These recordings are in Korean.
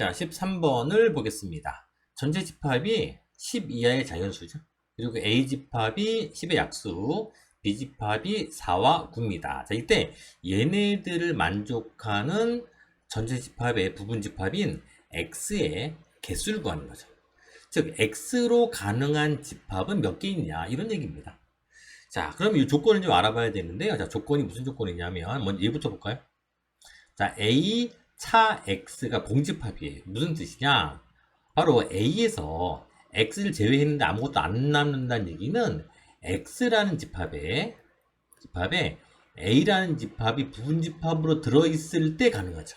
자, 13번을 보겠습니다. 전체 집합이 10 이하의 자연수죠. 그리고 A 집합이 10의 약수, B 집합이 4와 9입니다. 자, 이때 얘네들을 만족하는 전체 집합의 부분 집합인 X의 개수를 구하는 거죠. 즉, X로 가능한 집합은 몇 개 있냐, 이런 얘기입니다. 자, 그럼 이 조건을 좀 알아봐야 되는데요. 자, 조건이 무슨 조건이냐면, 먼저 얘부터 볼까요? 자, A 차 X가 공집합이에요. 무슨 뜻이냐? 바로 A에서 X를 제외했는데 아무것도 안 남는다는 얘기는 X라는 집합에, 집합에 A라는 집합이 부분집합으로 들어있을 때 가능하죠.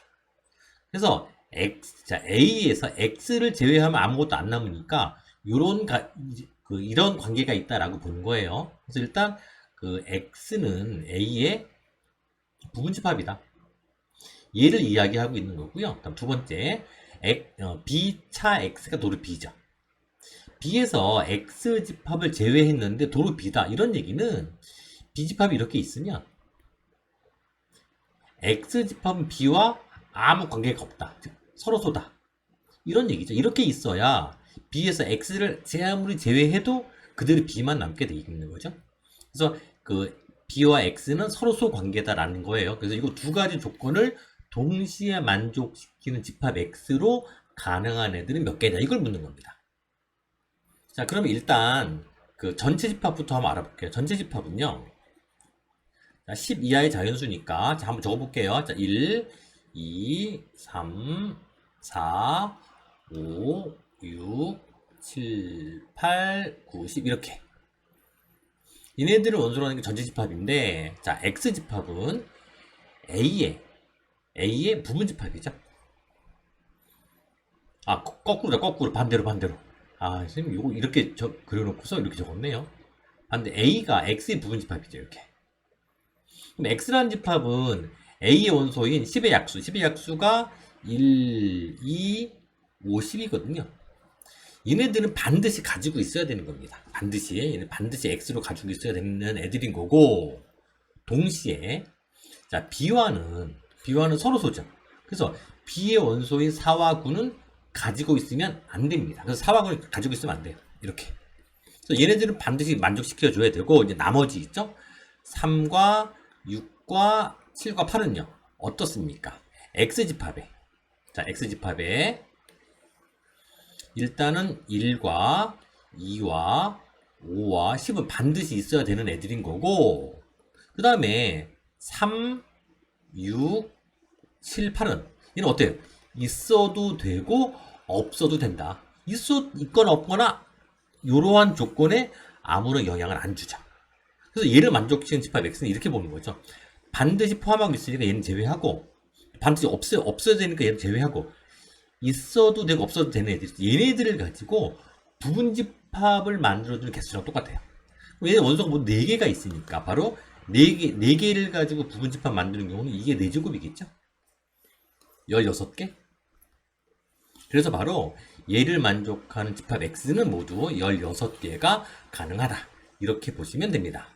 그래서 X, 자, A에서 X를 제외하면 아무것도 안 남으니까, 가, 그, 이런 관계가 있다라고 보는 거예요. 그래서 일단, 그, X는 A의 부분집합이다. 얘를 이야기하고 있는 거고요. 다음 두 번째, 어, B차 X가 도로 B죠. B에서 X 집합을 제외했는데 도로 B다. 이런 얘기는 B 집합이 이렇게 있으면 X 집합은 B와 아무 관계가 없다. 즉, 서로 소다. 이런 얘기죠. 이렇게 있어야 B에서 X를 제 아무리 제외해도 그대로 B만 남게 돼 있는 거죠. 그래서 그 B와 X는 서로 소 관계다라는 거예요. 그래서 이거 두 가지 조건을 동시에 만족시키는 집합 X로 가능한 애들은 몇 개냐 이걸 묻는 겁니다. 자, 그러면 일단 그 전체 집합부터 한번 알아볼게요. 전체 집합은요. 자, 10 이하의 자연수니까 자, 한번 적어볼게요. 자, 1, 2, 3, 4, 5, 6, 7, 8, 9, 10 이렇게 얘네들을 원소로 하는 게 전체 집합인데 자, X 집합은 A의 A의 부분 집합이죠. 아, 거- 거꾸로다, 거꾸로. 반대로, 반대로. 아, 선생님, 이거 이렇게 저, 그려놓고서 이렇게 적었네요. 반대, A가 X의 부분 집합이죠, 이렇게. 그럼 X라는 집합은 A의 원소인 10의 약수, 10의 약수가 1, 2, 5, 10이거든요. 얘네들은 반드시 가지고 있어야 되는 겁니다. 반드시. 얘는 반드시 X로 가지고 있어야 되는 애들인 거고, 동시에, 자, B와는, B와는 서로 소죠. 그래서 B의 원소인 4와 9는 가지고 있으면 안 됩니다. 그래서 4와 9는 가지고 있으면 안 돼요. 이렇게. 그래서 얘네들은 반드시 만족시켜줘야 되고, 이제 나머지 있죠? 3과 6과 7과 8은요, 어떻습니까? X집합에. 자, X집합에. 일단은 1과 2와 5와 10은 반드시 있어야 되는 애들인 거고, 그 다음에 3, 6, 7, 8은 얘는 어때요? 있어도 되고 없어도 된다. 있어 있거나 없거나 이러한 조건에 아무런 영향을 안 주죠. 그래서 얘를 만족시키는 집합 X는 이렇게 보는 거죠. 반드시 포함하고 있으니까 얘는 제외하고 반드시 없어 없어야 되니까 얘는 제외하고 있어도 되고 없어도 되는 애들이 얘네들을 가지고 부분 집합을 만들어주는 개수랑 똑같아요. 얘네 원소가 뭐 4개가 있으니까 바로 4개, 4개를 가지고 부분 집합 만드는 경우는 이게 4제곱이겠죠? 16개? 그래서 바로 얘를 만족하는 집합 X는 모두 16개가 가능하다. 이렇게 보시면 됩니다.